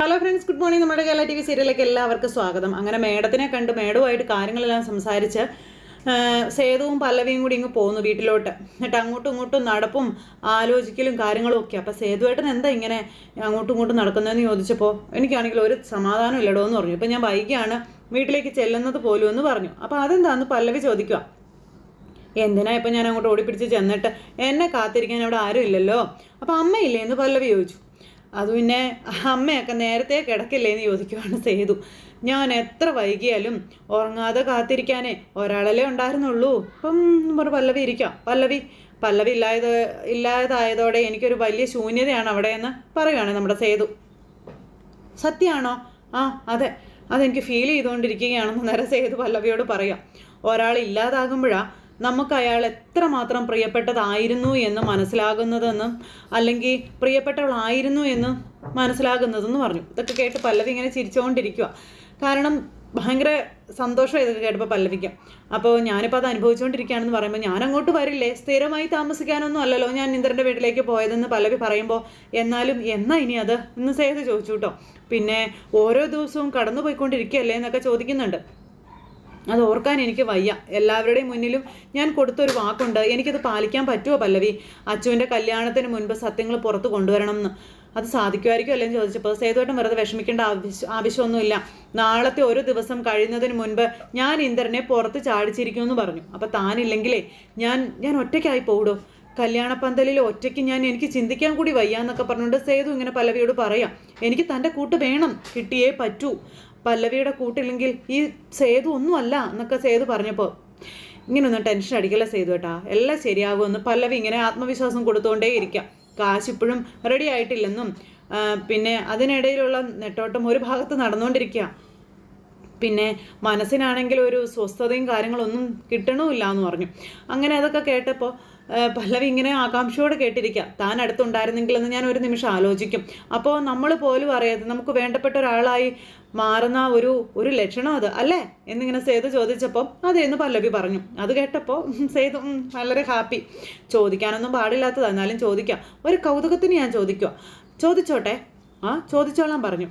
Hello friends good morning നമ്മുടെ Kerala T V സീരിയലിലേക്ക് എല്ലാവർക്കും സ്വാഗതം. അങ്ങനെ മേഡത്തിനെ കണ്ട് മേഡവുമായിട്ട് കാര്യങ്ങളെല്ലാം സംസാരിച്ച് സേതുവും പല്ലവിയും കൂടി ഇങ്ങ് പോകുന്നു വീട്ടിലോട്ട്. എന്നിട്ട് അങ്ങോട്ടും ഇങ്ങോട്ടും നടപ്പും ആലോചിക്കലും കാര്യങ്ങളും ഒക്കെ. അപ്പോൾ സേതുവേട്ടൻ എന്താ ഇങ്ങനെ അങ്ങോട്ടും ഇങ്ങോട്ടും നടക്കുന്നതെന്ന് ചോദിച്ചപ്പോൾ എനിക്കാണെങ്കിൽ ഒരു സമാധാനം ഇല്ലടോ എന്ന് പറഞ്ഞു. ഇപ്പം ഞാൻ വൈകിയാണ് വീട്ടിലേക്ക് ചെല്ലുന്നത് പോലും എന്ന് പറഞ്ഞു. അപ്പോൾ അതെന്താന്ന് പല്ലവി ചോദിക്കുക എന്തിനാ ഇപ്പം ഞാൻ അങ്ങോട്ട് ഓടിപ്പിടിച്ച് ചെന്നിട്ട് എന്നെ കാത്തിരിക്കാൻ അവിടെ ആരും ഇല്ലല്ലോ? അപ്പോൾ അമ്മയില്ലേ എന്ന് പല്ലവി ചോദിച്ചു. അത് പിന്നെ അമ്മയൊക്കെ നേരത്തെ കിടക്കില്ലേ എന്ന് ചോദിക്കുവാണ് സേതു. ഞാൻ എത്ര വൈകിയാലും ഉറങ്ങാതെ കാത്തിരിക്കാനേ ഒരാളല്ലേ ഉണ്ടായിരുന്നുള്ളൂ. അപ്പം ഒരു പല്ലവി ഇരിക്കാം പല്ലവി പല്ലവി ഇല്ലായത് ഇല്ലാതായതോടെ എനിക്കൊരു വലിയ ശൂന്യതയാണ് അവിടെ എന്ന് പറയുവാണ് നമ്മുടെ സേതു. സത്യമാണോ ആ അതെ. അതെനിക്ക് ഫീൽ ചെയ്തുകൊണ്ടിരിക്കുകയാണെന്ന് നേരെ സേതു പല്ലവിയോട് പറയാം. ഒരാൾ ഇല്ലാതാകുമ്പോഴാണ് നമുക്ക് അയാൾ എത്രമാത്രം പ്രിയപ്പെട്ടതായിരുന്നു എന്ന് മനസ്സിലാകുന്നതെന്നും അല്ലെങ്കിൽ പ്രിയപ്പെട്ടവളായിരുന്നു എന്ന് മനസ്സിലാകുന്നതെന്ന് പറഞ്ഞു. ഇതൊക്കെ കേട്ട് പല്ലവി ഇങ്ങനെ ചിരിച്ചുകൊണ്ടിരിക്കുക കാരണം ഭയങ്കര സന്തോഷം ഇതൊക്കെ കേട്ടപ്പോൾ പല്ലവിക്ക്. അപ്പോൾ ഞാനിപ്പോൾ അത് അനുഭവിച്ചുകൊണ്ടിരിക്കുകയാണെന്ന് പറയുമ്പോൾ ഞാൻ അങ്ങോട്ട് വരില്ലേ? സ്ഥിരമായി താമസിക്കാനൊന്നും അല്ലല്ലോ ഞാൻ ഇന്ദ്രന്റെ വീട്ടിലേക്ക് പോയതെന്ന് പല്ലവി പറയുമ്പോൾ എന്നാലും എന്നാ ഇനി അത്? ഇന്ന് സേത് ചോദിച്ചു കേട്ടോ. പിന്നെ ഓരോ ദിവസവും കടന്നു പോയിക്കൊണ്ടിരിക്കുകയല്ലേ എന്നൊക്കെ ചോദിക്കുന്നുണ്ട്. അത് ഓർക്കാൻ എനിക്ക് വയ്യ. എല്ലാവരുടെയും മുന്നിലും ഞാൻ കൊടുത്തൊരു വാക്കുണ്ട്. എനിക്കത് പാലിക്കാൻ പറ്റുമോ പല്ലവി? അച്ചുവിന്റെ കല്യാണത്തിന് മുൻപ് സത്യങ്ങൾ പുറത്ത് കൊണ്ടുവരണം എന്ന് അത് സാധിക്കുമായിരിക്കും അല്ലെന്ന് ചോദിച്ചപ്പോൾ സേതുവേട്ടൻ വെറുതെ വിഷമിക്കേണ്ട ആവശ്യം ആവശ്യമൊന്നുമില്ല. നാളത്തെ ഒരു ദിവസം കഴിയുന്നതിന് മുൻപ് ഞാൻ ഇന്ദ്രനെ പുറത്ത് ചാടിച്ചിരിക്കും എന്ന് പറഞ്ഞു. അപ്പോൾ താനില്ലെങ്കിലേ ഞാൻ ഞാൻ ഒറ്റയ്ക്കായി പോവിടോ? കല്യാണപ്പന്തലിൽ ഒറ്റയ്ക്ക് ഞാൻ എനിക്ക് ചിന്തിക്കാൻ കൂടി വയ്യ എന്നൊക്കെ പറഞ്ഞുകൊണ്ട് സേതു ഇങ്ങനെ പലവിയോട് പറയാം. എനിക്ക് തന്റെ കൂട്ട് വേണം. കിട്ടിയേ പറ്റൂ. പല്ലവിയുടെ കൂട്ടില്ലെങ്കിൽ ഈ സേതു ഒന്നുമല്ല എന്നൊക്കെ സേതു പറഞ്ഞപ്പോൾ ഇങ്ങനൊന്നും ടെൻഷൻ അടിക്കല്ല സേതു കേട്ടാ എല്ലാം ശരിയാകുമെന്ന് പല്ലവി ഇങ്ങനെ ആത്മവിശ്വാസം കൊടുത്തുകൊണ്ടേ ഇരിക്കാം. കാശ് ഇപ്പോഴും റെഡി ആയിട്ടില്ലെന്നും പിന്നെ അതിനിടയിലുള്ള നെട്ടോട്ടം ഒരു ഭാഗത്ത് നടന്നുകൊണ്ടിരിക്കുക പിന്നെ മനസ്സിനാണെങ്കിൽ ഒരു സ്വസ്ഥതയും കാര്യങ്ങളൊന്നും കിട്ടണമില്ല എന്ന് പറഞ്ഞു. അങ്ങനെ അതൊക്കെ കേട്ടപ്പോൾ പല്ലവി ഇങ്ങനെ ആകാംക്ഷയോടെ കേട്ടിരിക്കുക താൻ അടുത്തുണ്ടായിരുന്നെങ്കിലെന്ന് ഞാൻ ഒരു നിമിഷം ആലോചിക്കും. അപ്പോൾ നമ്മൾ പോലും അറിയാതെ നമുക്ക് വേണ്ടപ്പെട്ട ഒരാളായി മാറുന്ന ഒരു ഒരു ലക്ഷണം അത് അല്ലേ? എന്നിങ്ങനെ സേതു ചോദിച്ചപ്പോൾ അതെ എന്ന് പല്ലവി പറഞ്ഞു. അത് കേട്ടപ്പോൾ സേതു വളരെ ഹാപ്പി. ചോദിക്കാനൊന്നും പാടില്ലാത്തതാണ് എന്നാലും ചോദിക്കാം. ഒരു കൗതുകത്തിന് ഞാൻ ചോദിക്കുക ചോദിച്ചോട്ടെ? ആ ചോദിച്ചോളാം പറഞ്ഞു.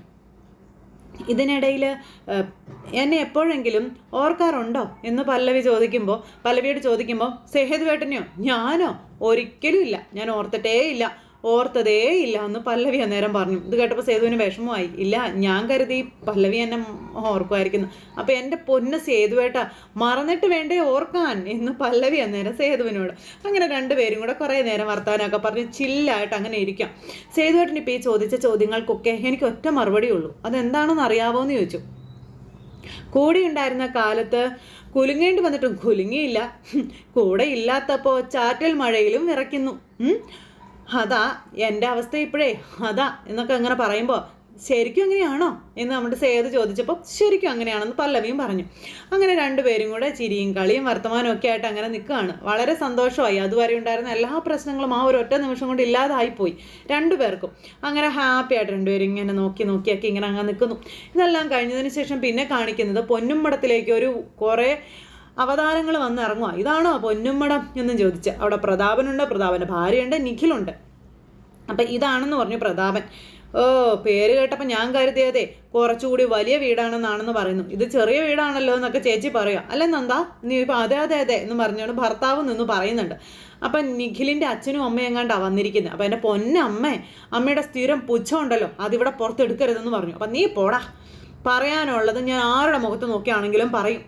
ഇതിനിടയിൽ എന്നെ എപ്പോഴെങ്കിലും ഓർക്കാറുണ്ടോ? എന്ന് പല്ലവി ചോദിക്കുമ്പോൾ പല്ലവിയോട് ചോദിക്കുമ്പോൾ സേഹതുവേട്ടനെയോ ഞാനോ? ഒരിക്കലും ഇല്ല. ഞാൻ ഓർത്തിട്ടേ ഇല്ല ഓർത്തതേ ഇല്ല എന്ന് പല്ലവി അന്നേരം പറഞ്ഞു. ഇത് കേട്ടപ്പോൾ സേതുവിന് വിഷമമായി. ഇല്ല ഞാൻ കരുതി പല്ലവി എന്നെ ഓർക്കുമായിരിക്കുന്നു. അപ്പം എന്റെ പൊന്ന് സേതുവേട്ട മറന്നിട്ട് വേണ്ടേ ഓർക്കാൻ എന്ന് പല്ലവി അന്നേരം സേതുവിനോട്. അങ്ങനെ രണ്ടുപേരും കൂടെ കുറേ നേരം വർത്താനമൊക്കെ പറഞ്ഞ് ചില്ലായിട്ട് അങ്ങനെ ഇരിക്കാം. സേതുവേട്ടൻ ഇപ്പോൾ ഈ ചോദിച്ച ചോദ്യങ്ങൾക്കൊക്കെ എനിക്ക് ഒറ്റ മറുപടിയുള്ളൂ അതെന്താണെന്ന് അറിയാവോ എന്ന് ചോദിച്ചു. കൂടെ ഉണ്ടായിരുന്ന കാലത്ത് കുലുങ്ങേണ്ടി വന്നിട്ടും കുലുങ്ങിയില്ല. കൂടെ ഇല്ലാത്തപ്പോൾ ചാറ്റൽ മഴയിലും വിറയ്ക്കുന്നു. അതാ എന്റെ അവസ്ഥ ഇപ്പോഴേ അതാ എന്നൊക്കെ അങ്ങനെ പറയുമ്പോൾ ശരിക്കും അങ്ങനെയാണോ എന്ന് നമ്മുടെ സേത് ചോദിച്ചപ്പോൾ ശരിക്കും അങ്ങനെയാണെന്ന് പല്ലവിയും പറഞ്ഞു. അങ്ങനെ രണ്ടുപേരും കൂടെ ചിരിയും കളിയും വർത്തമാനവും ഒക്കെ ആയിട്ട് അങ്ങനെ നിൽക്കുകയാണ്. വളരെ സന്തോഷമായി. അതുവരെ ഉണ്ടായിരുന്ന എല്ലാ പ്രശ്നങ്ങളും ആ ഒരു ഒറ്റ നിമിഷം കൊണ്ട് ഇല്ലാതായിപ്പോയി രണ്ടുപേർക്കും അങ്ങനെ ഹാപ്പി ആയിട്ട് രണ്ടുപേരും ഇങ്ങനെ നോക്കി നോക്കിയൊക്കെ ഇങ്ങനെ അങ്ങ് നിൽക്കുന്നു. ഇതെല്ലാം കഴിഞ്ഞതിന് ശേഷം പിന്നെ കാണിക്കുന്നത് പൊന്നുംപടത്തിലേക്ക് ഒരു കുറേ അവതാരങ്ങൾ വന്ന് ഇറങ്ങുക ഇതാണോ പൊന്നുമ്മടം എന്നും ചോദിച്ച്. അവിടെ പ്രതാപനുണ്ട് പ്രതാപന്റെ ഭാര്യയുണ്ട് നിഖിലുണ്ട്. അപ്പം ഇതാണെന്ന് പറഞ്ഞു പ്രതാപൻ. ഓ പേര് കേട്ടപ്പോൾ ഞാൻ കരുതിയതേ കുറച്ചുകൂടി വലിയ വീടാണെന്നാണെന്ന് പറയുന്നു. ഇത് ചെറിയ വീടാണല്ലോ എന്നൊക്കെ ചേച്ചി പറയാം അല്ല നന്ദാ നീ ഇപ്പം അതെ അതെ അതെ എന്ന് പറഞ്ഞുകൊണ്ട് ഭർത്താവ് നിന്ന് പറയുന്നുണ്ട്. അപ്പം നിഖിലിന്റെ അച്ഛനും അമ്മയും എങ്ങാണ്ടാ വന്നിരിക്കുന്നത് അപ്പം എന്റെ പൊന്നമ്മേ അമ്മയുടെ സ്ഥിരം പുച്ഛമുണ്ടല്ലോ അതിവിടെ പുറത്തെടുക്കരുതെന്ന് പറഞ്ഞു. അപ്പം നീ പോടാ. പറയാനുള്ളത് ഞാൻ ആരുടെ മുഖത്ത് നോക്കിയാണെങ്കിലും പറയും.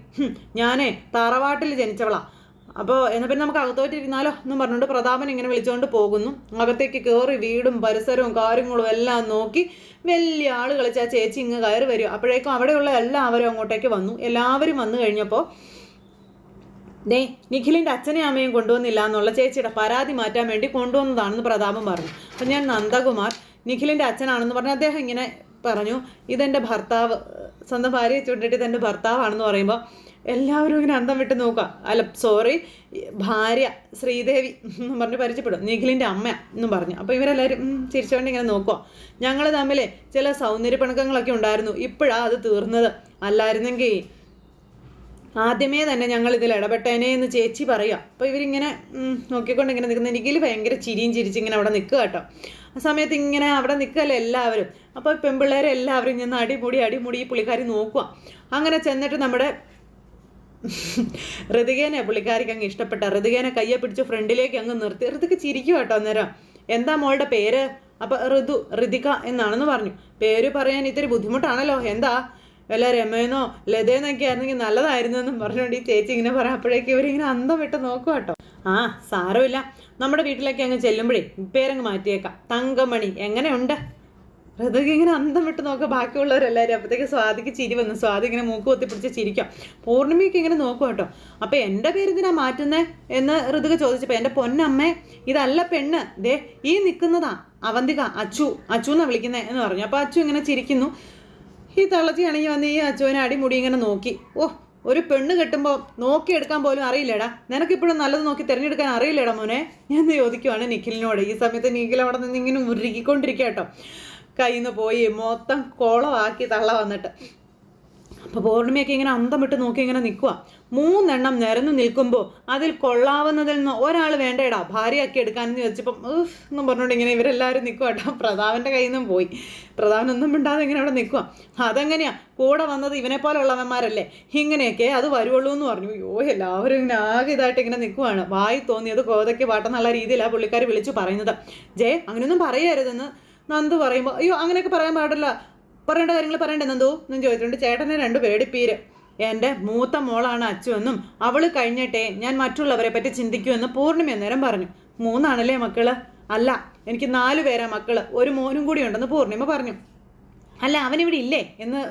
ഞാനേ തറവാട്ടിൽ ജനിച്ചവളാ. അപ്പോൾ എന്നാൽ പിന്നെ നമുക്ക് അകത്തോട്ടിരുന്നാലോ എന്നും പറഞ്ഞുകൊണ്ട് പ്രതാപൻ ഇങ്ങനെ വിളിച്ചുകൊണ്ട് പോകുന്നു. അകത്തേക്ക് കയറി വീടും പരിസരവും കാര്യങ്ങളും എല്ലാം നോക്കി വലിയ ആൾ കളിച്ച് ആ ചേച്ചി ഇങ്ങ് കയറി വരും. അപ്പോഴേക്കും അവിടെയുള്ള എല്ലാവരും അങ്ങോട്ടേക്ക് വന്നു. എല്ലാവരും വന്നു കഴിഞ്ഞപ്പോൾ ദേ നിഖിലിന്റെ അച്ഛനെയും അമ്മയും കൊണ്ടുവന്നില്ല എന്നുള്ള ചേച്ചിയുടെ പരാതി മാറ്റാൻ വേണ്ടി കൊണ്ടുവന്നതാണെന്ന് പ്രതാപം പറഞ്ഞു. അപ്പം ഞാൻ നന്ദകുമാർ നിഖിലിന്റെ അച്ഛനാണെന്ന് പറഞ്ഞ് അദ്ദേഹം ഇങ്ങനെ പറഞ്ഞു ഇതെന്റെ ഭർത്താവ് സ്വന്തം ഭാര്യയെ ചൂണ്ടിട്ട് ഇതെന്റെ ഭർത്താവാണെന്ന് പറയുമ്പോൾ എല്ലാവരും ഇങ്ങനെ അന്തം വിട്ട് നോക്കുക. അല്ല സോറി ഭാര്യ ശ്രീദേവി എന്നും പറഞ്ഞ് പരിചയപ്പെടും. നിഖിലിന്റെ അമ്മ എന്നും പറഞ്ഞു. അപ്പോൾ ഇവരെല്ലാവരും ചിരിച്ചുകൊണ്ട് ഇങ്ങനെ നോക്കുക. ഞങ്ങൾ തമ്മിൽ ചില സൗന്ദര്യ പണക്കങ്ങളൊക്കെ ഉണ്ടായിരുന്നു. ഇപ്പോഴാണ് അത് തീർന്നത്. അല്ലായിരുന്നെങ്കിൽ ആദ്യമേ തന്നെ ഞങ്ങൾ ഇതിൽ ഇടപെട്ടേനെ എന്ന് ചേച്ചി പറയുക. അപ്പോൾ ഇവരിങ്ങനെ നോക്കിക്കൊണ്ട് ഇങ്ങനെ നിൽക്കുന്ന. എനിക്കിൽ ഭയങ്കര ചിരിയും ചിരിച്ചിങ്ങനെ അവിടെ നിൽക്കുക കേട്ടോ. ആ സമയത്ത് ഇങ്ങനെ അവിടെ നിൽക്കല്ലേ എല്ലാവരും. അപ്പോൾ പെൺപിള്ളേരെ എല്ലാവരും ചെന്ന് അടിമുടി അടിമുടി പുള്ളിക്കാരി നോക്കുക അങ്ങനെ ചെന്നിട്ട് നമ്മുടെ ഋതികേനെ പുള്ളിക്കാരിക്ക് അങ്ങ് ഇഷ്ടപ്പെട്ട ഋതികേനെ കയ്യെ പിടിച്ച് ഫ്രണ്ടിലേക്ക് അങ്ങ് നിർത്തി. ഋതിക്ക് ചിരിക്കും കേട്ടോ അന്നേരം. എന്താ മോളുടെ പേര്? അപ്പൊ ഋതു ഋതിക എന്നാണെന്ന് പറഞ്ഞു. പേര് പറയാൻ ഇത്തിരി ബുദ്ധിമുട്ടാണല്ലോ. എന്താ? വല്ല രമേനോ ലതേന്നൊക്കെ ആയിരുന്നെങ്കിൽ നല്ലതായിരുന്നു എന്നും പറഞ്ഞുകൊണ്ട് ഈ ചേച്ചി ഇങ്ങനെ പറയാം അപ്പോഴേക്കും ഇവരിങ്ങനെ അന്തം വിട്ട് നോക്കുക കേട്ടോ. ആ സാരമില്ല. നമ്മുടെ വീട്ടിലേക്ക് അങ്ങ് ചെല്ലുമ്പോഴേ പേരങ്ങ് മാറ്റിയേക്കാം. തങ്കമണി എങ്ങനെയുണ്ട്? ഹൃദയ ഇങ്ങനെ അന്തം വിട്ട് നോക്കുക. ബാക്കിയുള്ളവരെല്ലാവരും അപ്പോഴത്തേക്ക് സ്വാദിക്ക് ചിരി വന്നു. സ്വാദി ഇങ്ങനെ മൂക്ക് കൊത്തിപ്പിടിച്ച് ചിരിക്കാം. പൂർണിമയ്ക്ക് ഇങ്ങനെ നോക്കുക കേട്ടോ. അപ്പോൾ എന്റെ പേര് ഇതിനാ മാറ്റുന്നേ എന്ന് ഋതുക ചോദിച്ചപ്പോൾ എന്റെ പൊന്നമ്മേ ഇതല്ല പെണ്ണ്. ദേ ഈ നിൽക്കുന്നതാ അവന്തിക അച്ചു. അച്ചു എന്നാണ് വിളിക്കുന്നത് എന്ന് പറഞ്ഞു. അപ്പോൾ അച്ചു ഇങ്ങനെ ചിരിക്കുന്നു. ഈ തള്ളച്ചിയാണെങ്കിൽ വന്ന് ഈ അച്ചുവിനെ അടിമുടി ഇങ്ങനെ നോക്കി. ഓ ഒരു പെണ്ണ് കെട്ടുമ്പോൾ നോക്കിയെടുക്കാൻ പോലും അറിയില്ലടാ? നിനക്കിപ്പോഴും നല്ലത് നോക്കി തിരഞ്ഞെടുക്കാൻ അറിയില്ലടാ മോനെ? എന്ന് ചോദിക്കുവാണ് നിഖിലിനോട്. ഈ സമയത്ത് നിഖിൽ അവിടെ നിന്ന് ഇങ്ങനെ ഉരുകിക്കൊണ്ടിരിക്കുക കേട്ടോ. കയ്യിൽ നിന്ന് പോയി മൊത്തം കോളമാക്കി തള്ള വന്നിട്ട്. അപ്പോൾ പൗർണിമയൊക്കെ ഇങ്ങനെ അന്തം ഇട്ട് നോക്കി ഇങ്ങനെ നിൽക്കുക മൂന്നെണ്ണം നിരന്നു നിൽക്കുമ്പോൾ അതിൽ കൊള്ളാവുന്നതിൽ നിന്ന് ഒരാൾ വേണ്ടേടാ ഭാര്യയാക്കി എടുക്കാനെന്ന് ചോദിച്ചപ്പം ഉഫ് എന്നും പറഞ്ഞുകൊണ്ട് ഇങ്ങനെ ഇവരെല്ലാവരും നിൽക്കുക കേട്ടോ പ്രതാപന്റെ കയ്യിൽ നിന്നും പോയി. പ്രതാപനൊന്നും മിണ്ടാതെ ഇങ്ങനെ അവിടെ നിൽക്കുക അതെങ്ങനെയാ? കൂടെ വന്നത് ഇവനെ പോലുള്ളവന്മാരല്ലേ ഇങ്ങനെയൊക്കെ അത് വരുവുള്ളൂ എന്ന് പറഞ്ഞു. അയ്യോ എല്ലാവരും ഇങ്ങനെ ആകെ ഇതായിട്ട് ഇങ്ങനെ നിൽക്കുവാണ് വായി തോന്നിയത് കോതയ്ക്ക് പാട്ടെന്നുള്ള രീതിയിലാണ് പുള്ളിക്കാർ വിളിച്ചു പറയുന്നത്. ജയ അങ്ങനെയൊന്നും പറയരുതെന്ന് നന്ദു പറയുമ്പോൾ അയ്യോ അങ്ങനെയൊക്കെ പറയാൻ പാടില്ല. പറയേണ്ട കാര്യങ്ങൾ പറയണ്ടേ നന്ദു? എന്നും ചോദിച്ചിട്ടുണ്ട്. ചേട്ടനെ രണ്ട് പേടിപ്പീര് എന്റെ മൂത്ത മോളാണ് അച്ചുവെന്നും അവൾ കഴിഞ്ഞിട്ടേ ഞാൻ മറ്റുള്ളവരെ പറ്റി ചിന്തിക്കുമെന്ന് പൂർണിമ അന്നേരം പറഞ്ഞു. മൂന്നാണല്ലേ മക്കൾ? അല്ല എനിക്ക് നാല് പേരാ മക്കൾ. ഒരു മോനും കൂടി ഉണ്ടെന്ന് പൂർണിമ പറഞ്ഞു. അല്ല അവനിവിടെ ഇല്ലേ? എന്ന്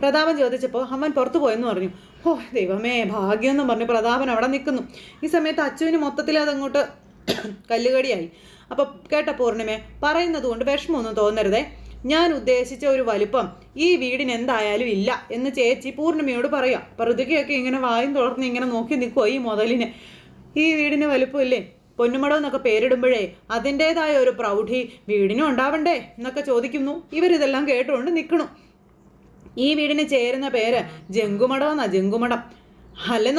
പ്രതാപൻ ചോദിച്ചപ്പോൾ അവൻ പുറത്തു പോയെന്ന് പറഞ്ഞു. ഓ ദൈവമേ ഭാഗ്യം എന്നും പറഞ്ഞു. പ്രതാപൻ അവിടെ നിൽക്കുന്നു. ഈ സമയത്ത് അച്ചുവിന് മൊത്തത്തിൽ അതങ്ങോട്ട് കല്ലുകടിയായി. അപ്പം കേട്ട പൂർണിമേ പറയുന്നത് കൊണ്ട് വിഷമമൊന്നും തോന്നരുതേ. ഞാൻ ഉദ്ദേശിച്ച ഒരു വലിപ്പം ഈ വീടിന് എന്തായാലും ഇല്ല എന്ന് ചേച്ചി പൂർണിമയോട് പറയാം. അപ്പം ഋതികയൊക്കെ ഇങ്ങനെ വായും തുറന്ന് ഇങ്ങനെ നോക്കി നിൽക്കുമോ ഈ മുതലിന്. ഈ വീടിന് വലിപ്പമില്ലേ? പൊന്നുമടം എന്നൊക്കെ പേരിടുമ്പോഴേ അതിന്റേതായ ഒരു പ്രൗഢി വീടിനും ഉണ്ടാവണ്ടേ എന്നൊക്കെ ചോദിക്കുന്നു. ഇവരിതെല്ലാം കേട്ടുകൊണ്ട് നിൽക്കണു ഈ വീടിന് ചേരുന്ന പേര് ജങ്കുമടം എന്നാ ജങ്കുമടം. അല്ല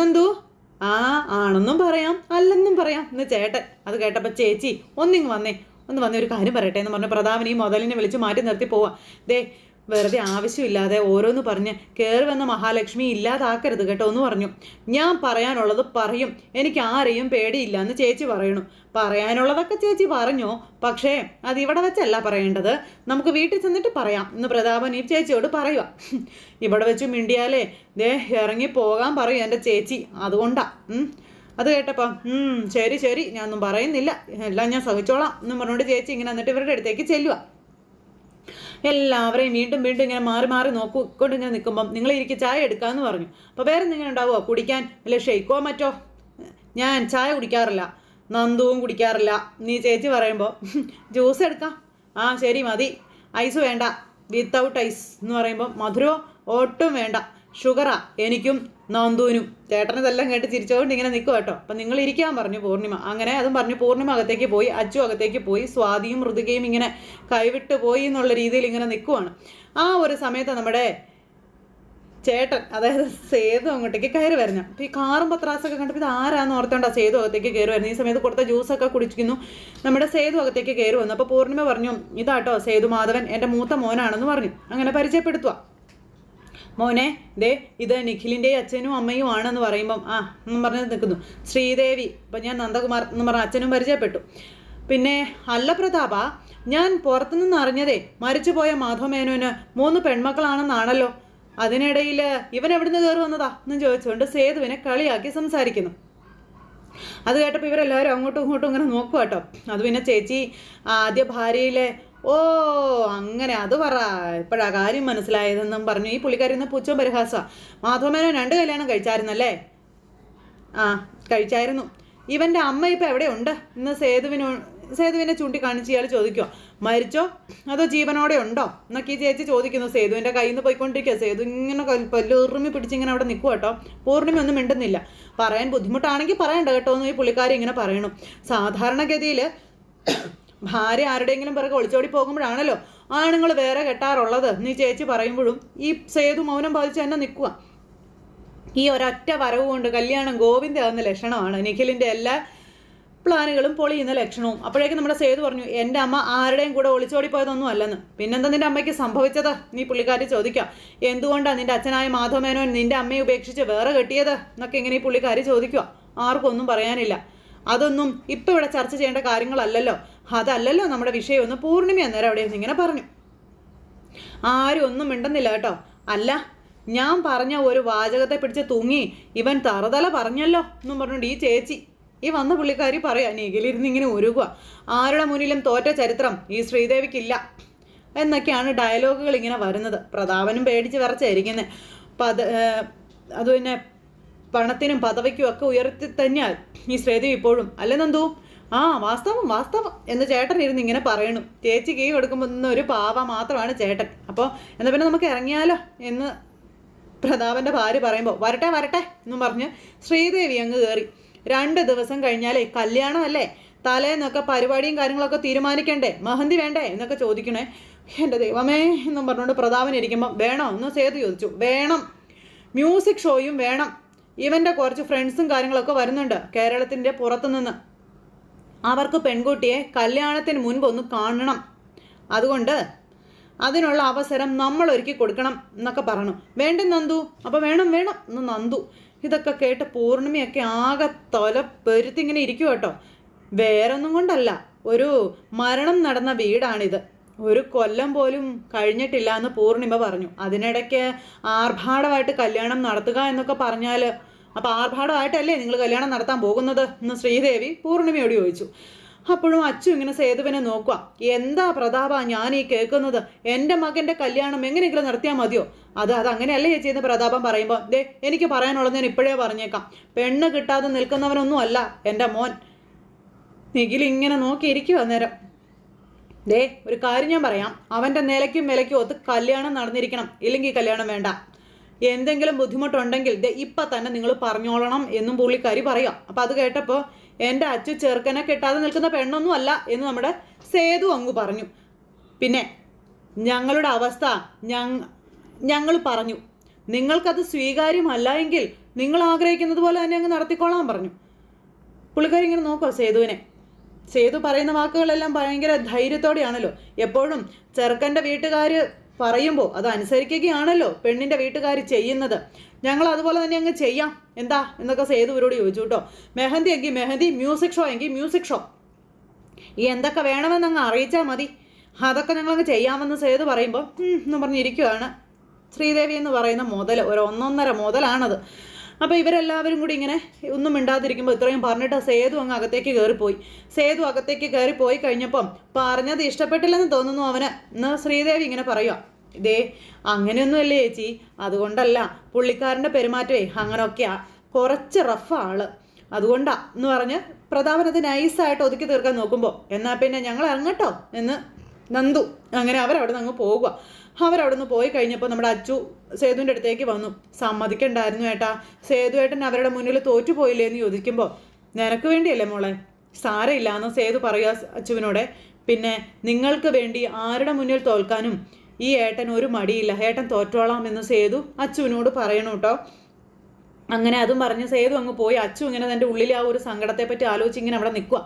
ആ ആണെന്നും പറയാം അല്ലെന്നും പറയാം. എന്ന് ചേട്ടൻ അത് കേട്ടപ്പോൾ ചേച്ചി ഒന്നിങ് വന്നേ. ഒന്ന് വന്നേ ഒരു കാര്യം പറയട്ടെ എന്ന് പറഞ്ഞ്. പ്രതാപനെയും മുതലിനെ വിളിച്ച് മാറ്റി നിർത്തി പോവാം. ദേ വെറുതെ ആവശ്യമില്ലാതെ ഓരോന്ന് പറഞ്ഞ് കയറി വന്ന മഹാലക്ഷ്മി ഇല്ലാതാക്കരുത് കേട്ടോ എന്ന് പറഞ്ഞു. ഞാൻ പറയാനുള്ളത് പറയും. എനിക്ക് ആരെയും പേടിയില്ല എന്ന് ചേച്ചി പറയണു. പറയാനുള്ളതൊക്കെ ചേച്ചി പറഞ്ഞു. പക്ഷേ അത് ഇവിടെ വെച്ചല്ല പറയേണ്ടത്. നമുക്ക് വീട്ടിൽ ചെന്നിട്ട് പറയാം എന്ന് പ്രതാപൻ ഈ ചേച്ചിയോട് പറയുക ഇവിടെ വെച്ച് മിണ്ടിയാലേ ദേ ഇറങ്ങി പോകാൻ പറയും എന്റെ ചേച്ചി. അതുകൊണ്ടാ. അത് കേട്ടപ്പം ശരി ശരി ഞാനൊന്നും പറയുന്നില്ല. എല്ലാം ഞാൻ സഹിച്ചോളാം എന്നും പറഞ്ഞുകൊണ്ട് ചേച്ചി ഇങ്ങനെ എന്നിട്ട് ഇവരുടെ അടുത്തേക്ക് ചെല്ലുക എല്ലാവരെയും വീണ്ടും വീണ്ടും ഇങ്ങനെ മാറി മാറി നോക്കിക്കൊണ്ട് ഇങ്ങനെ നിൽക്കുമ്പം നിങ്ങൾ ഇരിക്കും ചായ എടുക്കാമെന്ന് പറഞ്ഞു. അപ്പോൾ വേറെ എന്തെങ്കിലും ഉണ്ടാവുമോ കുടിക്കാൻ? വല്ല ഷെയ്ക്കോ മറ്റോ? ഞാൻ ചായ കുടിക്കാറില്ല. നന്ദുവും കുടിക്കാറില്ല. നീ ചേച്ചി പറയുമ്പോൾ ജ്യൂസ് എടുക്കാം. ആ ശരി മതി. ഐസ് വേണ്ട. വിത്തൗട്ട് ഐസ് എന്ന് പറയുമ്പോൾ മധുരമോ ഒട്ടും വേണ്ട. ഷുഗറാ. എനിക്കും നന്ദുവിനും ചേട്ടനതെല്ലാം കേട്ട് ചിരിച്ചുകൊണ്ട് ഇങ്ങനെ നിൽക്കും കേട്ടോ. അപ്പം നിങ്ങൾ ഇരിക്കാൻ പറഞ്ഞു പൂർണിമ. അങ്ങനെ അതും പറഞ്ഞു പൂർണിമ അകത്തേക്ക് പോയി അച്ചു അകത്തേക്ക് പോയി സ്വാതിയും മൃദുകയും ഇങ്ങനെ കൈവിട്ട് പോയി എന്നുള്ള രീതിയിൽ ഇങ്ങനെ നിൽക്കുവാണ് ആ ഒരു സമയത്ത് നമ്മുടെ ചേട്ടൻ അതായത് സേതു അങ്ങോട്ടേക്ക് കയറി വരുന്നു. അപ്പോൾ ഈ കാറും പത്രാസൊക്കെ കണ്ടപ്പോൾ ഇത് ആരാന്ന് ഓർത്തോണ്ടാ സേതു അകത്തേക്ക് കയറി വരുന്നത്? ഈ സമയത്ത് കൊടുത്ത ജ്യൂസൊക്കെ കുടിച്ചിരിക്കുന്നു. നമ്മുടെ സേതു അകത്തേക്ക് കയറി വന്നു. അപ്പോൾ പൂർണിമ പറഞ്ഞു ഇതാട്ടോ സേതു മാധവൻ എന്റെ മൂത്ത മോനാണെന്ന് പറഞ്ഞു. അങ്ങനെ പരിചയപ്പെടുത്തുക മോനെ ദേ ഇത് നിഖിലിന്റെയും അച്ഛനും അമ്മയും ആണെന്ന് പറയുമ്പം ആ എന്നും പറഞ്ഞ് നിൽക്കുന്നു. ശ്രീദേവി ഇപ്പം ഞാൻ നന്ദകുമാർ എന്ന് പറഞ്ഞ അച്ഛനും പരിചയപ്പെട്ടു. പിന്നെ അല്ല പ്രതാപ ഞാൻ പുറത്തുനിന്ന് അറിഞ്ഞതേ മരിച്ചുപോയ മാധവമേനോന് മൂന്ന് പെൺമക്കളാണെന്നാണല്ലോ. അതിനിടയിൽ ഇവൻ എവിടുന്ന് കയറി വന്നതാ എന്നും ചോദിച്ചുകൊണ്ട് സേതുവിനെ കളിയാക്കി സംസാരിക്കുന്നു. അത് കേട്ടപ്പോൾ ഇവരെല്ലാവരും അങ്ങോട്ടും ഇങ്ങോട്ടും ഇങ്ങനെ നോക്കുക കേട്ടോ അത് പിന്നെ ചേച്ചി ആദ്യ ഭാര്യയിലെ ഓ അങ്ങനെ. അത് പറ. ഇപ്പോഴാ കാര്യം മനസ്സിലായതെന്നും പറഞ്ഞു. ഈ പുള്ളിക്കാരി ഇന്ന് പുച്ഛം പരിഹാസ മാധവമേനോ രണ്ട് കല്യാണം കഴിച്ചായിരുന്നല്ലേ? ആ കഴിച്ചായിരുന്നു. ഇവന്റെ അമ്മ ഇപ്പം എവിടെയുണ്ട് ഇന്ന് സേതുവിനോ സേതുവിനെ ചൂണ്ടിക്കാണിച്ച് ഇയാൾ ചോദിക്കുമോ മരിച്ചോ? അതോ ജീവനോടെ ഉണ്ടോ? എന്നൊക്കെ ഈ ചേച്ചി ചോദിക്കുന്നു. സേതുവിന്റെ കയ്യിൽ നിന്ന് പോയിക്കൊണ്ടിരിക്കുക സേതു ഇങ്ങനെ പല്ലുറുമി പിടിച്ചിങ്ങനെ അവിടെ നിൽക്കുക കേട്ടോ. പൂർണിമ ഒന്നും മിണ്ടുന്നില്ല. പറയാൻ ബുദ്ധിമുട്ടാണെങ്കിൽ പറയണ്ട കേട്ടോ എന്ന് ഈ പുള്ളിക്കാരി ഇങ്ങനെ പറയണു. സാധാരണഗതിയിൽ ഭാര്യ ആരുടെയെങ്കിലും പിറകെ ഒളിച്ചോടി പോകുമ്പോഴാണല്ലോ ആണുങ്ങൾ വേറെ കെട്ടാറുള്ളത്. നീ ചേച്ചി പറയുമ്പോഴും ഈ സേതു മൗനം ബാധിച്ച് തന്നെ നിൽക്കുക ഈ ഒരൊറ്റ വരവ് കൊണ്ട് കല്യാണം ഗോവിന്ദ എന്ന ലക്ഷണമാണ്. നിഖിലിന്റെ എല്ലാ പ്ലാനുകളും പൊളിയുന്ന ലക്ഷണവും. അപ്പോഴേക്കും നമ്മുടെ സേതു പറഞ്ഞു എന്റെ അമ്മ ആരുടെയും കൂടെ ഒളിച്ചോടി പോയതൊന്നും അല്ലെന്ന്. പിന്നെന്താ നിന്റെ അമ്മയ്ക്ക് സംഭവിച്ചത്? നീ പുള്ളിക്കാരി ചോദിക്കാം. എന്തുകൊണ്ടാണ് നിന്റെ അച്ഛനായ മാധവമേനോൻ നിന്റെ അമ്മയെ ഉപേക്ഷിച്ച് വേറെ കെട്ടിയത്? എന്നൊക്കെ ഇങ്ങനെ ഈ പുള്ളിക്കാരി ചോദിക്കുക ആർക്കൊന്നും പറയാനില്ല. അതൊന്നും ഇപ്പം ഇവിടെ ചർച്ച ചെയ്യേണ്ട കാര്യങ്ങളല്ലല്ലോ. അതല്ലല്ലോ നമ്മുടെ വിഷയമൊന്നും പൂർണിമ അന്നേരം അവിടെ ഇങ്ങനെ പറഞ്ഞു. ആരും ഒന്നും മിണ്ടുന്നില്ല കേട്ടോ. അല്ല ഞാൻ പറഞ്ഞ ഒരു വാചകത്തെ പിടിച്ച് തൂങ്ങി ഇവൻ തറതല പറഞ്ഞല്ലോ എന്നും പറഞ്ഞുകൊണ്ട് ഈ ചേച്ചി ഈ വന്ന പുള്ളിക്കാരി പറയാ നീകിലിരുന്ന് ഇങ്ങനെ ഉരുകുക ആരുടെ മുന്നിലും തോറ്റ ചരിത്രം ഈ ശ്രീദേവിക്കില്ല. എന്നൊക്കെയാണ് ഡയലോഗുകൾ ഇങ്ങനെ വരുന്നത്. പ്രതാപനും പേടിച്ച് വിറച്ചായിരിക്കുന്നത് പത് അത് പിന്നെ പണത്തിനും പദവിക്കും ഒക്കെ ഉയർത്തി തന്നെയാൽ ഈ ശ്രീദേവി ഇപ്പോഴും. അല്ലേ ആ വാസ്തവം വാസ്തവം എന്ന് ചേട്ടൻ ഇരുന്ന് ഇങ്ങനെ പറയണു. ചേച്ചി കീ കൊടുക്കുമ്പോൾ ഒരു പാവ മാത്രമാണ് ചേട്ടൻ. അപ്പോൾ എന്നാൽ പിന്നെ നമുക്ക് ഇറങ്ങിയാലോ എന്ന് പ്രതാപന്റെ ഭാര്യ പറയുമ്പോൾ വരട്ടെ വരട്ടെ എന്നും പറഞ്ഞ് ശ്രീദേവി അങ്ങ് കയറി രണ്ട് ദിവസം കഴിഞ്ഞാലേ കല്യാണമല്ലേ? തലേന്നൊക്കെ പരിപാടിയും കാര്യങ്ങളൊക്കെ തീരുമാനിക്കണ്ടേ? മഹന്തി വേണ്ടേ? എന്നൊക്കെ ചോദിക്കണേ. എന്റെ ദൈവമേ എന്നും പറഞ്ഞുകൊണ്ട് പ്രതാപൻ ഇരിക്കുമ്പോൾ വേണോ? എന്ന് സേതു ചോദിച്ചു. വേണം. മ്യൂസിക് ഷോയും വേണം. ഇവന്റെ കുറച്ച് ഫ്രണ്ട്സും കാര്യങ്ങളൊക്കെ വരുന്നുണ്ട് കേരളത്തിന്റെ പുറത്തുനിന്ന്. അവർക്ക് പെൺകുട്ടിയെ കല്യാണത്തിന് മുൻപ് ഒന്ന് കാണണം. അതുകൊണ്ട് അതിനുള്ള അവസരം നമ്മൾ ഒരുക്കി കൊടുക്കണം എന്നൊക്കെ പറഞ്ഞു വേണ്ട നന്ദു. അപ്പോൾ വേണം വേണം എന്ന് നന്ദു. ഇതൊക്കെ കേട്ട് പൂർണിമയൊക്കെ ആകെ തൊല പെരുത്തിങ്ങനെ ഇരിക്കും കേട്ടോ. വേറൊന്നും കൊണ്ടല്ല. ഒരു മരണം നടന്ന വീടാണിത്. ഒരു കൊല്ലം പോലും കഴിഞ്ഞിട്ടില്ല എന്ന് പൂർണിമ പറഞ്ഞു. അതിനിടയ്ക്ക് ആർഭാടമായിട്ട് കല്യാണം നടത്തുക എന്നൊക്കെ പറഞ്ഞാൽ അപ്പോൾ ആർഭാടമായിട്ടല്ലേ നിങ്ങൾ കല്യാണം നടത്താൻ പോകുന്നത് എന്ന് ശ്രീദേവി പൂർണിമയോട് ചോദിച്ചു. അപ്പോഴും അച്ചു ഇങ്ങനെ സേതുവിനെ നോക്കുക എന്താ പ്രതാപ ഞാൻ ഈ കേൾക്കുന്നത്? എന്റെ മകന്റെ കല്യാണം എങ്ങനെയെങ്കിലും നടത്തിയാൽ മതിയോ? അത് അത് അങ്ങനെയല്ലേ ചേച്ചി എന്ന് പ്രതാപം പറയുമ്പോൾ ദേ എനിക്ക് പറയാനുള്ളത് ഞാൻ ഇപ്പോഴേ പറഞ്ഞേക്കാം. പെണ്ണ് കിട്ടാതെ നിൽക്കുന്നവനൊന്നും അല്ല എന്റെ മോൻ. നിഖിൽ ഇങ്ങനെ നോക്കിയിരിക്കും അന്നേരം ദേ ഒരു കാര്യം ഞാൻ പറയാം. അവന്റെ നിലയ്ക്കും വിലയ്ക്കും ഒത്ത് കല്യാണം നടന്നിരിക്കണം. ഇല്ലെങ്കിൽ കല്യാണം വേണ്ട. എന്തെങ്കിലും ബുദ്ധിമുട്ടുണ്ടെങ്കിൽ ദേ ഇപ്പം തന്നെ നിങ്ങൾ പറഞ്ഞോളണം എന്നും പുള്ളിക്കാരി പറയാം. അപ്പം അത് കേട്ടപ്പോൾ എന്റെ അച്ഛൻ ചെറുക്കനെ കിട്ടാതെ നിൽക്കുന്ന പെണ്ണൊന്നും അല്ല എന്ന് നമ്മുടെ സേതു അങ്ങ് പറഞ്ഞു. പിന്നെ ഞങ്ങളുടെ അവസ്ഥ ഞങ്ങ ഞങ്ങൾ പറഞ്ഞു. നിങ്ങൾക്കത് സ്വീകാര്യമല്ല എങ്കിൽ നിങ്ങൾ ആഗ്രഹിക്കുന്നത് പോലെ തന്നെ അങ്ങ് നടത്തിക്കോളാൻ പറഞ്ഞു. പുള്ളിക്കാരി ഇങ്ങനെ നോക്കുക സേതുവിനെ. സേതു പറയുന്ന വാക്കുകളെല്ലാം ഭയങ്കര ധൈര്യത്തോടെയാണല്ലോ. എപ്പോഴും ചെറുക്കന്റെ വീട്ടുകാർ പറയുമ്പോൾ അത് അനുസരിക്കുകയാണല്ലോ പെണ്ണിന്റെ വീട്ടുകാർ ചെയ്യുന്നത്. ഞങ്ങൾ അതുപോലെ തന്നെ അങ്ങ് ചെയ്യാം. എന്താ? എന്നൊക്കെ സേതു ഇവരോട് ചോദിച്ചു കേട്ടോ. മെഹന്തി എങ്കിൽ മെഹന്തി മ്യൂസിക് ഷോ എങ്കിൽ മ്യൂസിക് ഷോ. ഈ എന്തൊക്കെ വേണമെന്ന് അങ്ങ് അറിയിച്ചാൽ മതി. അതൊക്കെ ഞങ്ങളങ്ങ് ചെയ്യാമെന്ന് സേതു പറയുമ്പോൾ എന്ന് പറഞ്ഞിരിക്കുകയാണ് ശ്രീദേവി എന്ന് പറയുന്ന മുതൽ ഒരു ഒന്നൊന്നര മുതലാണത്. അപ്പോൾ ഇവരെല്ലാവരും കൂടി ഇങ്ങനെ ഒന്നും മിണ്ടാതിരിക്കുമ്പോൾ ഇത്രയും പറഞ്ഞിട്ട് സേതു അങ്ങ് അകത്തേക്ക് കയറിപ്പോയി സേതു അകത്തേക്ക് കയറിപ്പോയി പോയി കഴിഞ്ഞപ്പം പറഞ്ഞത് ഇഷ്ടപ്പെട്ടില്ലെന്ന് തോന്നുന്നു അവന്. എന്ന് ശ്രീദേവി ഇങ്ങനെ പറയുക ഇതേ അങ്ങനെയൊന്നുമല്ലേ ചേച്ചി? അതുകൊണ്ടല്ല പുള്ളിക്കാരന്റെ പെരുമാറ്റമേ അങ്ങനെയൊക്കെയാ കുറച്ച് റഫ് ആൾ. അതുകൊണ്ടാ എന്ന് പറഞ്ഞ് പ്രതാപൻ അത് നൈസായിട്ട് ഒതുക്കി തീർക്കാൻ നോക്കുമ്പോൾ എന്നാൽ പിന്നെ ഞങ്ങൾ ഇറങ്ങട്ടോ? എന്ന് നന്ദു അങ്ങനെ അവരവിടെ നിന്ന് അങ്ങ് പോകുക അവരവിടെ നിന്ന് പോയി കഴിഞ്ഞപ്പോൾ നമ്മുടെ അച്ചു സേതുവിന്റെ അടുത്തേക്ക് വന്നു. സമ്മതിക്കണ്ടായിരുന്നു ഏട്ടാ. സേതു ഏട്ടൻ അവരുടെ മുന്നിൽ തോറ്റുപോയില്ലേ എന്ന് ചോദിക്കുമ്പോൾ നിനക്ക് വേണ്ടിയല്ലേ മോളെ? സാരയില്ല എന്ന് സേതു പറയുക അച്ചുവിനോട്. പിന്നെ നിങ്ങൾക്ക് വേണ്ടി ആരുടെ മുന്നിൽ തോൽക്കാനും ഈ ഏട്ടൻ ഒരു മടിയില്ല. ഏട്ടൻ തോറ്റോളാം എന്ന് സേതു അച്ചുവിനോട് പറയണു കേട്ടോ. അങ്ങനെ അതും പറഞ്ഞ് സേതു അങ്ങ് പോയി. അച്ചു ഇങ്ങനെ തന്റെ ഉള്ളിലെ ആ ഒരു സങ്കടത്തെ പറ്റി ആലോചിച്ച് ഇങ്ങനെ അവിടെ നിൽക്കുക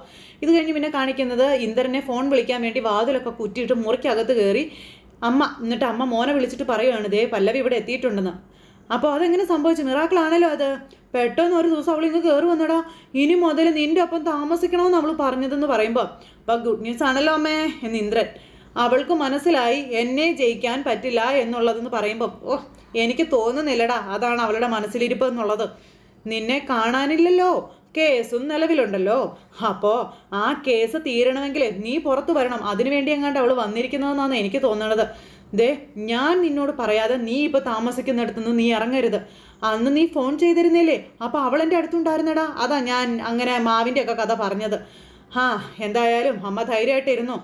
ഇത് കഴിഞ്ഞ് പിന്നെ കാണിക്കുന്നത് ഇന്ദ്രനെ ഫോൺ വിളിക്കാൻ വേണ്ടി വാതിലൊക്കെ കുറ്റിയിട്ട് മുറിക്കകത്ത് കയറി അമ്മ എന്നിട്ട് അമ്മ മോനെ വിളിച്ചിട്ട് പറയുകയാണ് ദേ പല്ലവി ഇവിടെ എത്തിയിട്ടുണ്ടെന്ന്. അപ്പോൾ അതെങ്ങനെ സംഭവിച്ചു? മിറാക്കിളാണല്ലോ അത്. പെട്ടെന്ന് ഒരു ദിവസം അവൾ ഇന്ന് കയറി വന്നടാ ഇനി മുതൽ നിന്റെ ഒപ്പം താമസിക്കണമെന്ന് അവൾ പറഞ്ഞതെന്ന് പറയുമ്പോൾ അപ്പം ഗുഡ് ന്യൂസ് ആണല്ലോ അമ്മേ എന്ന് ഇന്ദ്രൻ. അവൾക്ക് മനസ്സിലായി എന്നെ ജയിക്കാൻ പറ്റില്ല എന്നുള്ളതെന്ന് പറയുമ്പോൾ ഓ എനിക്ക് തോന്നുന്നില്ലടാ അതാണ് അവളുടെ മനസ്സിലിരിപ്പ് എന്നുള്ളത്. നിന്നെ കാണാനില്ലല്ലോ കേസും നിലവിലുണ്ടല്ലോ. അപ്പോൾ ആ കേസ് തീരണമെങ്കിൽ നീ പുറത്തു വരണം. അതിനുവേണ്ടി എങ്ങാണ്ട് അവൾ വന്നിരിക്കുന്നതെന്നാണ് എനിക്ക് തോന്നണത്. ദേ ഞാൻ നിന്നോട് പറയാതെ നീ ഇപ്പോൾ താമസിക്കുന്നിടത്തുനിന്ന് നീ ഇറങ്ങരുത്. അന്ന് നീ ഫോൺ ചെയ്തിരുന്നില്ലേ? അപ്പോൾ അവൾ എന്റെ അടുത്തുണ്ടായിരുന്നടാ. അതാ ഞാൻ അങ്ങനെ മാവിന്റെ ഒക്കെ കഥ പറഞ്ഞത്. ആ എന്തായാലും അമ്മ ധൈര്യമായിട്ടിരുന്നോ?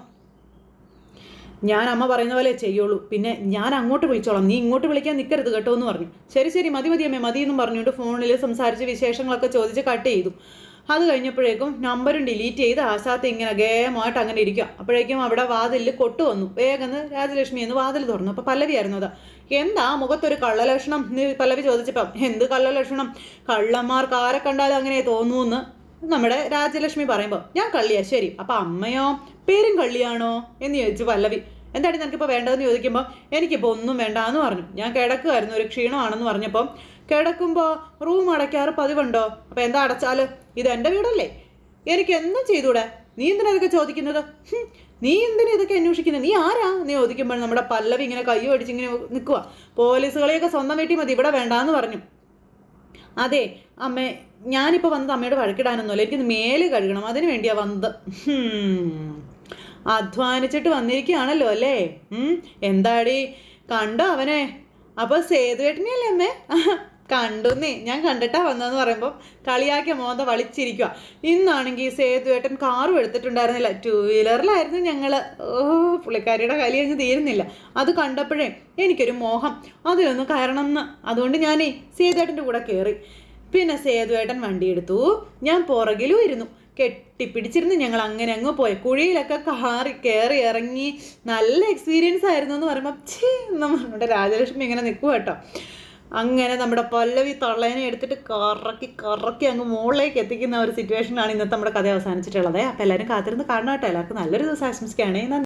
ഞാൻ അമ്മ പറയുന്ന പോലെ ചെയ്യുള്ളൂ. പിന്നെ ഞാൻ അങ്ങോട്ട് വിളിച്ചോളാം. നീ ഇങ്ങോട്ട് വിളിക്കാൻ നിൽക്കരുത് കേട്ടോ എന്ന് പറഞ്ഞു. ശരി ശരി മതി മതി അമ്മേ മതി എന്നും പറഞ്ഞുകൊണ്ട് ഫോണിൽ സംസാരിച്ച് വിശേഷങ്ങളൊക്കെ ചോദിച്ച് കട്ട് ചെയ്തു. അത് കഴിഞ്ഞപ്പോഴേക്കും നമ്പറും ഡിലീറ്റ് ചെയ്ത് ആശാത്ത് ഇങ്ങനെ ഗേമായിട്ട് അങ്ങനെ ഇരിക്കുക അപ്പോഴേക്കും അവിടെ വാതിലിൽ കൊട്ടു വന്നു. വേഗം രാജലക്ഷ്മി എന്ന് വാതിൽ തുറന്നു. അപ്പോൾ പല്ലവിയായിരുന്നു അത്. എന്താ മുഖത്തൊരു കള്ളലക്ഷണം? പല്ലവി ചോദിച്ചപ്പം എന്ത് കള്ളലക്ഷണം? കള്ളന്മാർക്ക് ആരെ കണ്ടാലും അങ്ങനെ തോന്നൂന്ന്? നമ്മുടെ രാജലക്ഷ്മി പറയുമ്പോൾ ഞാൻ കള്ളിയാ ശരി. അപ്പം അമ്മയോ പേരും കള്ളിയാണോ? എന്ന് ചോദിച്ചു പല്ലവി. എന്താണ് നിനക്കിപ്പോൾ വേണ്ടതെന്ന് ചോദിക്കുമ്പോൾ എനിക്കിപ്പോൾ ഒന്നും വേണ്ട എന്ന് പറഞ്ഞു. ഞാൻ കിടക്കുമായിരുന്നു ഒരു ക്ഷീണമാണെന്ന് പറഞ്ഞപ്പോൾ കിടക്കുമ്പോൾ റൂം അടയ്ക്കാറ് പതിവുണ്ടോ? അപ്പോൾ എന്താ അടച്ചാൽ ഇത് എന്റെ വീടല്ലേ? എനിക്ക് എന്നും ചെയ്തൂടെ? നീ എന്തിനാ ഇതൊക്കെ ചോദിക്കുന്നത്? നീ എന്തിനാ ഇതൊക്കെ അന്വേഷിക്കുന്നത് നീ ആരാ? നീ ചോദിക്കുമ്പോൾ നമ്മുടെ പല്ലവി ഇങ്ങനെ കയ്യോ അടിച്ച് ഇങ്ങനെ നിൽക്കുക പോലീസുകളെയൊക്കെ സ്വന്തം വീട്ടിൽ മതി ഇവിടെ വേണ്ടാന്ന് പറഞ്ഞു. അതെ അമ്മേ ഞാനിപ്പോൾ വന്നത് അമ്മയോട് വഴക്കിടാനൊന്നുമല്ല. എനിക്കിത് മേൽ കഴുകണം. അതിന് വേണ്ടിയാ വന്നത്. അധ്വാനിച്ചിട്ട് വന്നിരിക്കുകയാണല്ലോ അല്ലേ? എന്താടി? കണ്ടോ അവനെ? അപ്പോൾ സേതുവേട്ടനെയല്ലേ അമ്മേ? കണ്ടുന്നേ. ഞാൻ കണ്ടിട്ടാ വന്നതെന്ന് പറയുമ്പോൾ കളിയാക്കിയ മോന്ത വളിച്ചിരിക്കുക ഇന്നാണെങ്കിൽ സേതുവേട്ടൻ കാറും എടുത്തിട്ടുണ്ടായിരുന്നില്ല. ടൂ വീലറിലായിരുന്നു ഞങ്ങൾ ഓ പുള്ളിക്കാരിയുടെ കലി അങ്ങ് തീരുന്നില്ല. അത് കണ്ടപ്പോഴേ എനിക്കൊരു മോഹം. അതിലൊന്ന് കയറണം എന്ന്. അതുകൊണ്ട് ഞാനേ സേതുവേട്ടന്റെ കൂടെ കയറി പിന്നെ സേതുവേട്ടൻ വണ്ടി എടുത്തു ഞാൻ പുറകിലും ഇരുന്നു. കെട്ടിപ്പിടിച്ചിരുന്ന് ഞങ്ങൾ അങ്ങനെ അങ്ങ് പോയി. കുഴിയിലൊക്കെ കാറി കയറി ഇറങ്ങി. നല്ല എക്സ്പീരിയൻസ് ആയിരുന്നു എന്ന് പറയുമ്പോൾ ഛേ നമ്മുടെ രാജലക്ഷ്മി ഇങ്ങനെ നിൽക്കുക കേട്ടോ. അങ്ങനെ നമ്മുടെ പല്ലവി തള്ളേനെ എടുത്തിട്ട് കറക്കി കറക്കി അങ്ങ് മുകളിലേക്ക് എത്തിക്കുന്ന ഒരു സിറ്റുവേഷനാണ് ഇന്നത്തെ നമ്മുടെ കഥ അവസാനിച്ചിട്ടുള്ളത്. അപ്പോൾ എല്ലാവരും കാത്തിരുന്ന് കാണണം കേട്ടോ. എല്ലാവർക്കും നല്ലൊരു ദിവസം ആശംസിക്കുകയാണ്.